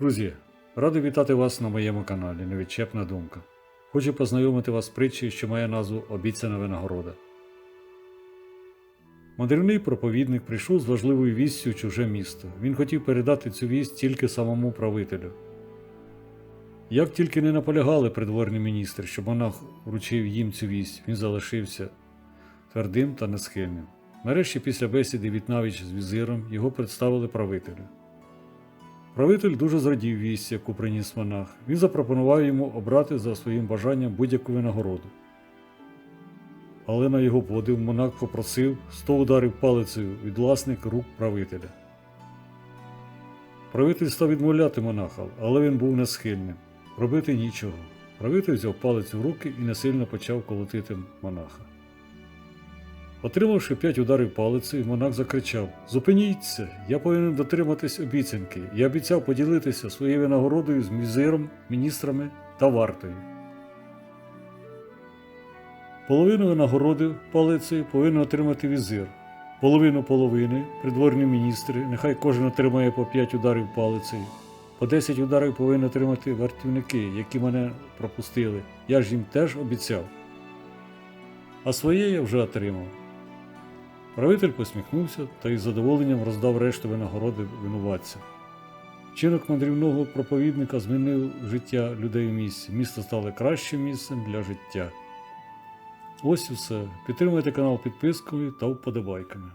Друзі, радий вітати вас на моєму каналі Невідчепна думка. Хочу познайомити вас з притчею, що має назву Обіцяна винагорода. Мандрівний проповідник прийшов з важливою вістю в чуже місто. Він хотів передати цю вість тільки самому правителю. Як тільки не наполягали придворні міністри, щоб монах вручив їм цю вість, він залишився твердим та несхильним. Нарешті, після бесіди Вітнавіч з візиром, його представили правителю. Правитель дуже зрадів вісті, яку приніс монах. Він запропонував йому обрати за своїм бажанням будь-яку винагороду. Але на його подив монах попросив 100 ударів палицею від власних рук правителя. Правитель став відмовляти монаха, але він був несхильним. Робити нічого. Правитель взяв палицю в руки і насильно почав колотити монаха. Отримавши п'ять ударів палицею, монах закричав: Зупиніться! Я повинен дотриматись обіцянки. Я обіцяв поділитися своєю винагородою з мізиром, міністрами та вартою. Половину винагороди палицею повинен отримати візир, половину половини придворні міністри, нехай кожен отримає по 5 ударів палицею. По 10 ударів повинні отримати вартівники, які мене пропустили. Я ж їм теж обіцяв. А своє я вже отримав. Правитель посміхнувся та із задоволенням роздав решту винагороди винуватця. Чинок мандрівного проповідника змінив життя людей в місті. Місто стало кращим місцем для життя. Ось і все. Підтримуйте канал підпискою та вподобайками.